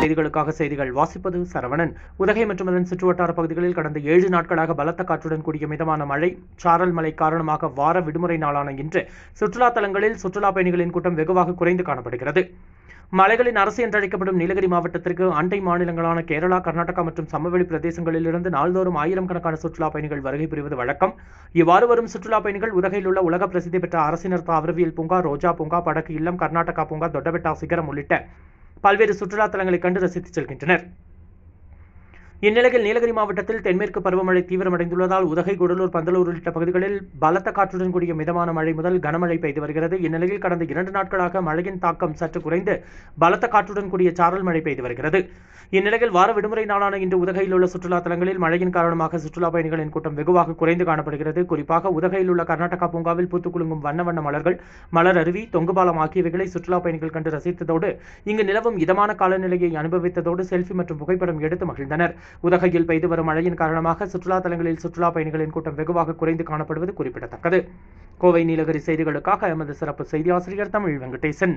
செய்திகளுக்காக செய்திகள் வாசிப்பது சரவணன். உதகை மற்றும் அதன் சுற்றுவட்டார பகுதிகளில் கடந்த ஏழு நாட்களாக பலத்த காற்றுடன் கூடிய மிதமான மழை சாரல் மழை காரணமாக வார விடுமுறை நாளான இன்று சுற்றுலா தலங்களில் சுற்றுலா பயணிகளின் கூட்டம் வெகுவாக குறைந்து காணப்படுகிறது. மலைகளின் அரசு என்றழைக்கப்படும் நீலகிரி மாவட்டத்திற்கு அண்டை மாநிலங்களான கேரளா கர்நாடகா மற்றும் சமவெளி பிரதேசங்களிலிருந்து நாள்தோறும் ஆயிரக்கணக்கான சுற்றுலா பயணிகள் வருகை புரிவது வழக்கம். இவ்வாறு வரும் சுற்றுலா பயணிகள் உதகையில் உள்ள உலக பிரசித்தி பெற்ற அரசினர் தாவரவியல் பூங்கா ரோஜா பூங்கா படக்கு இல்லம் கர்நாடகா பூங்கா தொட்டபெட்டா சிகரம் உள்ளிட்ட பல்வேறு சுற்றுலா தலங்களை கண்டு ரசித்து செல்கின்றனர். இந்நிலையில் நீலகிரி மாவட்டத்தில் தென்மேற்கு பருவமழை தீவிரமடைந்துள்ளதால் உதகை குடலூர் பந்தலூர் உள்ளிட்ட பகுதிகளில் பலத்த காற்றுடன் கூடிய மிதமான மழை முதல் கனமழை பெய்து வருகிறது. இந்நிலையில் கடந்த இரண்டு நாட்களாக மழையின் தாக்கம் சற்று குறைந்து பலத்த காற்றுடன் கூடிய சாரல் மழை பெய்து வருகிறது. இந்நிலையில் வார விடுமுறை நாளான இன்று உதகையில் உள்ள சுற்றுலா தலங்களில் மழையின் காரணமாக சுற்றுலா பயணிகளின் கூட்டம் வெகுவாக குறைந்து காணப்படுகிறது. குறிப்பாக உதகையில் உள்ள கர்நாடகா பூங்காவில் பூத்துக்குலுங்கும் வண்ண வண்ண மலர்கள் மலர் அருவி தொங்குபாலம் ஆகியவைகளை சுற்றுலா பயணிகள் கண்டு ரசித்ததோடு இங்கு நிலவும் இதமான காலநிலையை அனுபவித்ததோடு செல்ஃபி மற்றும் புகைப்படம் எடுத்து மகிழ்ந்தனர். உதகையில் பெய்து வரும் மழையின் காரணமாக சுற்றுலா தலங்களில் சுற்றுலா பயணிகளின் கூட்டம் வெகுவாக குறைந்து காணப்படுவது குறிப்பிடத்தக்கது. கோவை நீலகிரி செய்திகளுக்காக எமது சிறப்பு செய்தி ஆசிரியர் தமிழ் வெங்கடேசன்.